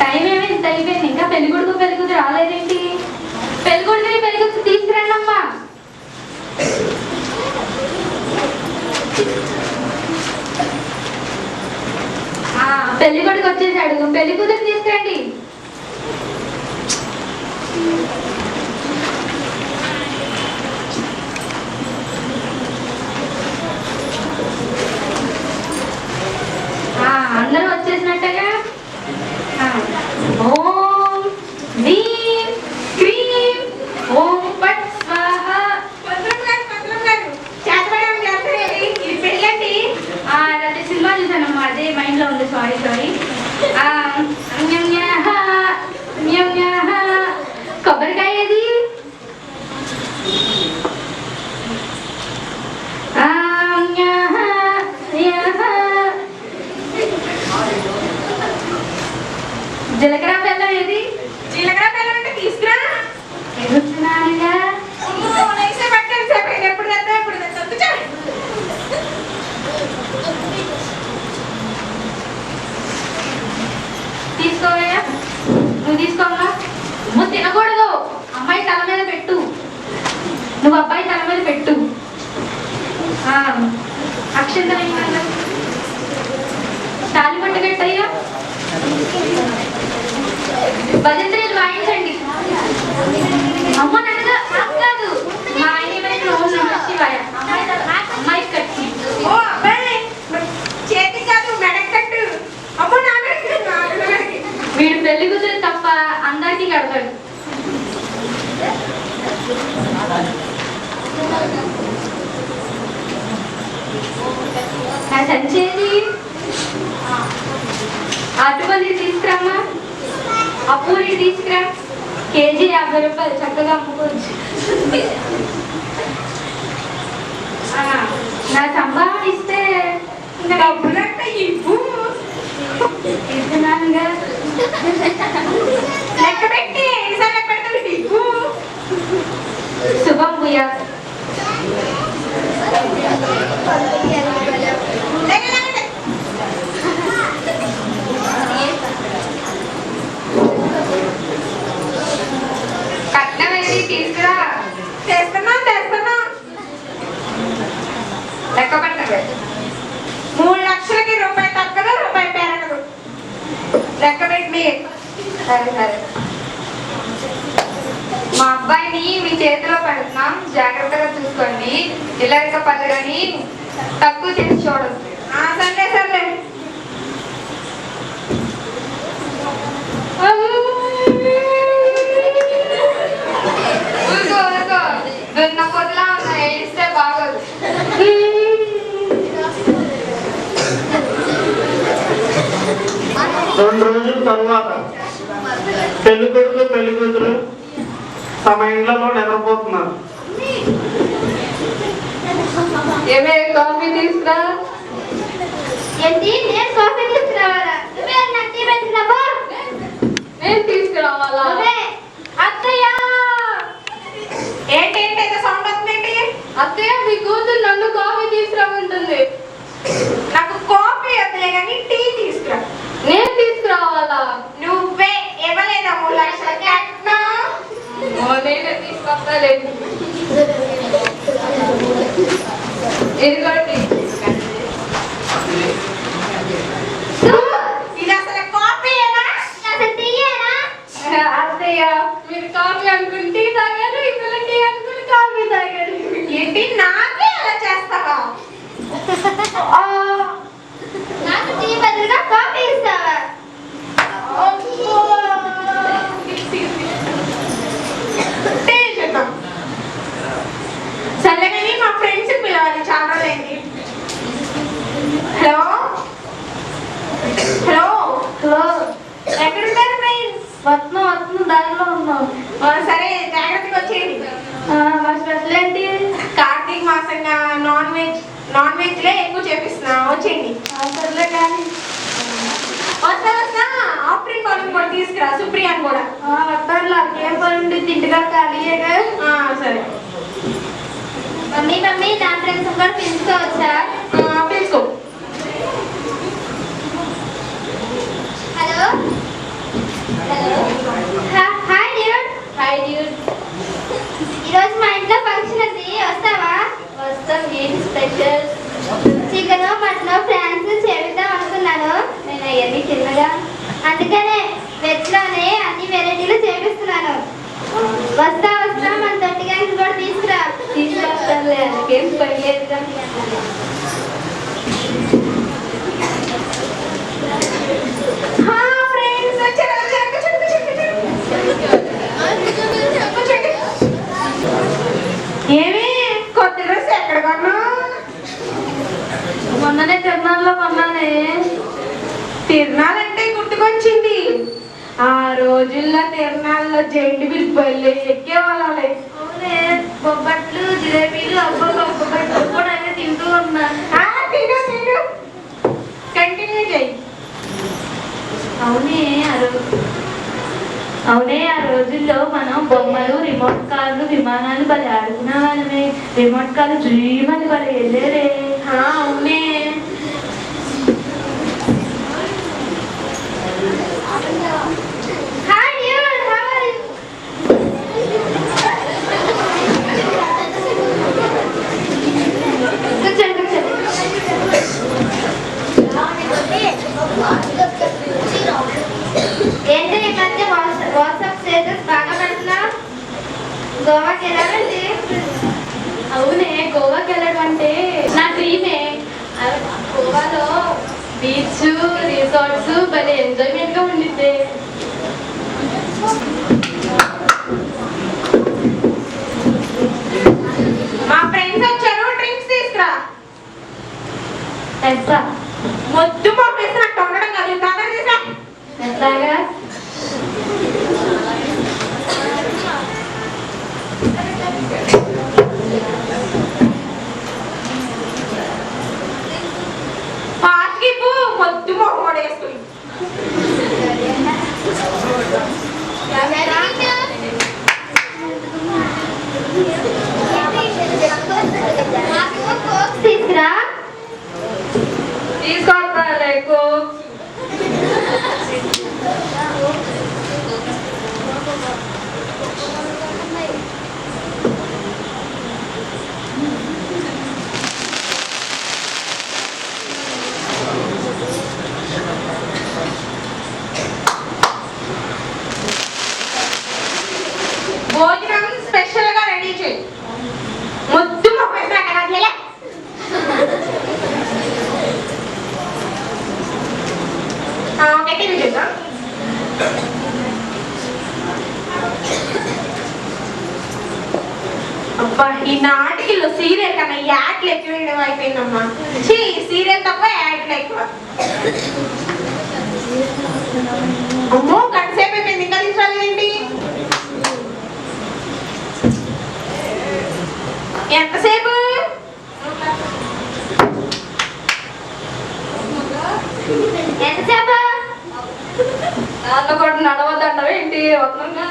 Time ఏమైంది ఇంత అయిపోయింది ఇంకా పెళ్ళి కొడుకు పెళ్ళి రాలేదేంటి? పెళ్ళి కొడుకుని పెళ్ళి కూతురు తీసుకురండి అమ్మా పెళ్ళి కొడుకు వచ్చేసాడు. పెళ్ళి కూతురు తీసుకురండి. జీలకర్ర బెల్లం ఏది? జీలకర్ర బెల్లం అంటే తీసుకురా. చెప్పండి ఎప్పుడు తెద్దాం ఎప్పుడు తెద్దాం. తీసుకోవయ్యా. నువ్వు తీసుకోమ్మా. నువ్వు తినకూడదు. అమ్మాయి తల మీద పెట్టు. నువ్వు అబ్బాయి తల మీద పెట్టు. ఏమన్నా తాలి పట్టు కట్టయ్యా. భజంత్రీలు వాయించండి. అమ్మ నాకు కాదు. మా ఆయన ఏమైనా ఓం నమ శివాయ. అమ్మాయి తల- అమ్మాయి కట్టి. ఓ అబ్బాయి చేతి కాదు మెడకు కట్టు అమ్మో నా మెడకు నా మెడకి. వీడు పెళ్ళి తప్ప అందరికీ కడతాడు. నా సంచేది? అటుపల్లి తీసుకురామ్మా ఆ పూరి తీసుకురా. కేజీ యాభై రూపాయలు చక్కగా అమ్ముకోవచ్చు. నా సంభావన ఇస్తే డబ్బులంటే ఇవ్వు. ఇస్తున్నానుగా లెక్క పెట్టి ఎన్నిసార్లు లెక్క పెడతాడు ఇవ్వు. శుభం భూయా లెక్క లెక్క కట్నం ఏది తీసుకురా. తెస్తున్నా తెస్తున్నా. లెక్క పెట్టదు మూడు లక్షలకి రూపాయి తగ్గదు రూపాయి పెరగదు లెక్క పెట్టి సరే సరే. మా అబ్బాయిని మీ చేతిలో పెడుతున్నాం. జాగ్రత్తగా చూసుకోండి. ఇల్లరిక పదగని తక్కువ చేసి చూడదు ఆ సర్లే సర్లే ఊరుకో ఊరుకో దున్న పొద్దులా ఉన్నా ఏడిస్తే బాగోదు రెండు రోజుల తర్వాత పెళ్ళి కొడుకు పెళ్ళి కూతురు తమ ఇండ్లలో నిద్రపోతున్నారు. ఏమే కాఫీ తీసుకురా. ఏంటి? నేను కాఫీ తీసుకురావాలా? నువ్వే నాకు టీ పెట్టినావా నేను తీసుకురావాలా నువ్వే అత్తయ్య ఏంటి ఏంటి ఏదో సౌండ్ వస్తుందేంటి అత్తయ్య మీ కూతురు నన్ను కాఫీ తీసుకురామంటుంది నాకు కాఫీ వద్దులే కానీ టీ తీసుకురా నేను తీసుకురావాలా నువ్వే ఇవ్వలేదా మూడు లక్షల కట్నం ఓ, నేనే తీసుకొస్తాలేదు ఇదిగోండి ఇది అసలు కాఫీ ఏనా అసలు టీయేనా అత్తయ్య మీరు కాఫీ అనుకుని టీ తాగారు ఇప్పుడు టీ అనుకుని కాఫీ తాగారు ఏంటి నాకే అలా చేస్తావా ఆ, నాకు టీ బదులుగా కాఫీ ఇస్తావా టీ చూద్దాం సర్లే కానీ మా ఫ్రెండ్స్ పిలవాలి చాలా రోజులైంది హలో హలో హలో ఎక్కడున్నారు ఫ్రెండ్స్ వస్తున్నాం వస్తున్నాం దారిలో ఉన్నాం సరే జాగ్రత్తగా వచ్చేయండి. మా స్పెషల్ ఏంటి? కార్తీక మాసంగా నాన్ వెజ్ నాన్ వెజ్ లే ఎక్కువ చేపిస్తున్నా. వచ్చేయండి. సర్లే కానీ. వస్తా వస్తా. ఆఫ్రిన్ కూడా తీసుకురా. సుప్రియాని కూడా. వస్తాను పని ఉండి తింటుగా ఖాళీయేగా ఆ, సరే. మమ్మీ మమ్మీ నా ఫ్రెండ్స్ కూడా పిలుచుకోవచ్చా? డ్యూడ్ ఈరోజు మా ఇంట్లో ఫంక్షన్ ఉంది వస్తావా? వస్తాం ఏంటి స్పెషల్ చికెన్ మటన్ ఫ్రాన్స్ చేద్దాం అనుకున్నాను. నేను అవన్నీ తిన్నగా అందుకనే వెజ్లోనే అన్ని వెరైటీలు చేపిస్తున్నాను. వస్తా వస్తా మన తొట్టిగా కూడా తీసుకురా. తీసుకొస్తానులే అందుకేం పనిలేదు హా రోజుల్లో తిరణాల్లో జైంట్ బిల్ బల్లే ఎక్కేవాళ్ళే అవునే బొబ్బట్లు జిలేబీలు అబ్బా బొబ్బట్లు కూడా అన్నీ తింటూ ఉన్నా. ఆ, తిను తిను. కంటిన్యూ చేయి. అవునే అవునే ఆ రోజుల్లో మనం బొమ్మలు రిమోట్ కార్లు విమానాలు భలే ఆడుకునే వాళ్ళమే. రిమోట్ కార్లు డ్రీమని భలే వెళ్ళేరే ఆ, అవునే. గోవాకి వెళ్ళాలండి అవునే గోవాకి వెళ్ళడం అంటే నా డ్రీమే గోవాలో బీచ్ రిసార్ట్స్ భలే ఎంజాయ్మెంట్గా ఉండిద్ది. మా ఫ్రెండ్స్ వచ్చారు డ్రింక్స్ తీసుకురా. మా ఫ్రెండ్స్ నాకు ఉండడం కాదు తొందరగా తీసుకురా ఎట్లాగా? Michael. అబ్బా ఈ నాటికలు సీరియల్ కన్నా యాడ్లు ఎక్కువ వేయడం అయిపోయిందమ్మా. చీ సీరియల్ తప్ప యాడ్లు ఎక్కువ. అమ్మో గంట సేపు అయిపోయింది. ఇంకా తీసుకురాలేదేంటి ఎంతసేపు? ఎంతసేపు? నడవద్దంటావా ఏంటి? వస్తుందా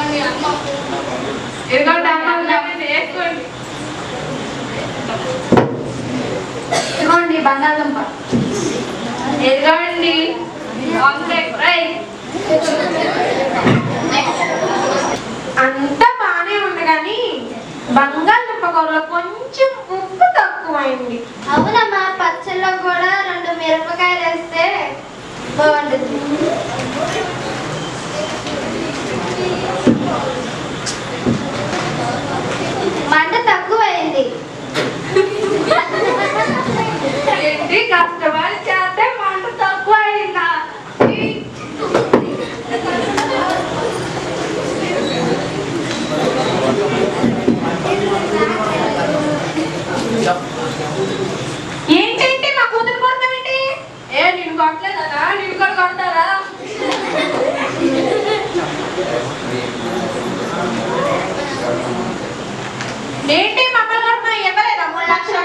ఇదిగోండి అమ్మ వేసుకోండి ఇదిగోండి బంగాళదుంప. ఇదిగోండి. ఫ్రై అంతా బానే ఉంది కానీ బంగాళదుంప కూరలో కొంచెం ఉప్పు తక్కువైంది. అవునమ్మా పచ్చళ్ళలో కూడా రెండు మిరపకాయలు వేస్తే బాగుంటుంది. మంట తక్కువైంది. ఏంటి? ఏంటి మంగళవారం మూడు లక్షలు.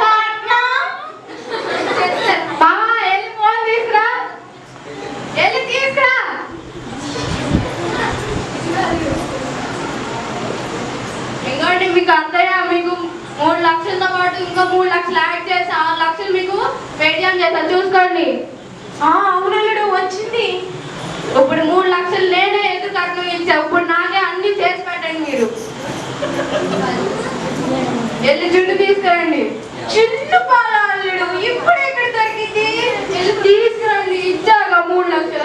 బావా వెళ్ళి ఫోన్ తీసుకురా వెళ్ళి తీసుకురా ఇంకోటి మీకు అత్తయ్య మీకు మూడు లక్షలతో పాటు ఇంకా మూడు లక్షలు యాడ్ చేసి ఆరు లక్షలు మీకు పేటిఎం చేస్తాను చూసుకోండి. అవునల్లుడు వచ్చింది. ఇప్పుడు మూడు లక్షలు నేనే ఎదురు కట్నం ఇచ్చా. ఇప్పుడు నాకే అన్ని చేసి పెట్టండి మీరు. ఎల్లు జుట్టు తీసుకురండి చిట్టు పాల ఇప్పుడు ఎక్కడ దొరికింది. తీసుకురండి. ఇచ్చాక మూడు లక్షల.